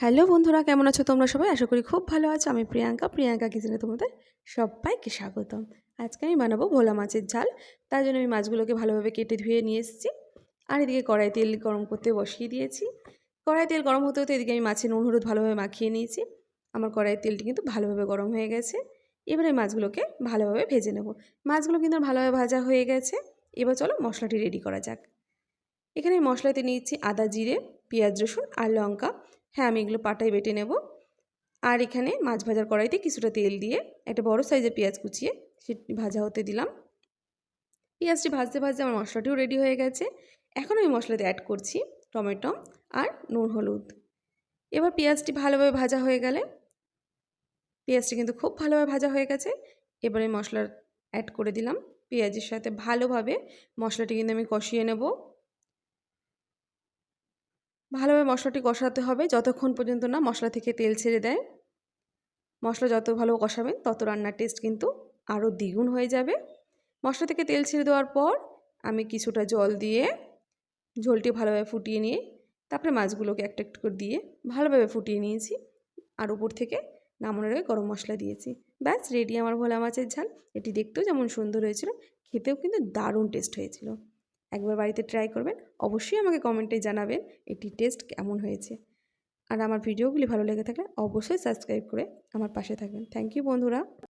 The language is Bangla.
হ্যালো বন্ধুরা, কেমন আছো তোমরা সবাই? আশা করি খুব ভালো আছো। আমি প্রিয়াঙ্কা প্রিয়াঙ্কা কিচেনে তোমাদের সবাইকে স্বাগতম। আজকে আমি বানাবো ভোলা মাছের ঝাল। তার জন্য আমি মাছগুলোকে ভালোভাবে কেটে ধুয়ে নিয়ে এসেছি। আর এদিকে কড়াই তেল গরম করতে বসিয়ে দিয়েছি। কড়াই তেল গরম হতে হতে এদিকে আমি মাছের নুন, হলুদ ভালোভাবে মাখিয়ে নিয়েছি। আমার কড়াইয়ের তেলটি কিন্তু ভালোভাবে গরম হয়ে গেছে। এবারে মাছগুলোকে ভালোভাবে ভেজে নেব। মাছগুলো কিন্তু ভালোভাবে ভাজা হয়ে গেছে। এবার চলো মশলাটি রেডি করা যাক। এখানে মশলাতে নিয়েছি আদা জিরে পেঁয়াজ, রসুন আর লঙ্কা। হ্যাঁ আমি এগুলো পাটায় বেটে নেব। আর এখানে মাছ ভাজার কড়াইতে কিছুটা তেল দিয়ে একটা বড় সাইজের পেঁয়াজ কুচিয়ে সেটি ভাজা হতে দিলাম। পেঁয়াজটি ভাজতে ভাজতে আমার মশলাটিও রেডি হয়ে গেছে। এখন আমি মশলাতে অ্যাড করছি টমেটো আর নুন, হলুদ। এবার পেঁয়াজটি ভালোভাবে ভাজা হয়ে গেলে, পেঁয়াজটি কিন্তু খুব ভালোভাবে ভাজা হয়ে গেছে। এবারে মশলা অ্যাড করে দিলাম। পেঁয়াজের সাথে ভালোভাবে মশলাটি কিন্তু আমি কষিয়ে নেব। ভালোভাবে মশলাটি কষাতে হবে। যতক্ষণ পর্যন্ত না মশলা থেকে তেল ছেড়ে দেয়, মশলা যত ভালো কষাবেন, তত রান্নার টেস্ট কিন্তু আরও দ্বিগুণ হয়ে যাবে। মশলা থেকে তেল ছেড়ে দেওয়ার পর আমি কিছুটা জল দিয়ে ঝোলটি ভালোভাবে ফুটিয়ে নিয়ে, তারপরে মাছগুলোকে একটা একটু করে দিয়ে ভালোভাবে ফুটিয়ে নিয়েছি আর উপর থেকে নামানোর আগে গরম মশলা দিয়েছি। ব্যাস রেডি আমার ভোলা মাছের ঝাল। এটি দেখতেও যেমন সুন্দর হয়েছিল, খেতেও কিন্তু দারুণ টেস্ট হয়েছিল। একবার বাড়িতে ট্রাই করবেন, অবশ্যই আমাকে কমেন্টে জানাবেন এটি টেস্ট কেমন হয়েছে। আর আমার ভিডিওগুলি ভালো লেগে থাকলে অবশ্যই সাবস্ক্রাইব করে আমার পাশে থাকবেন। থ্যাংক ইউ বন্ধুরা।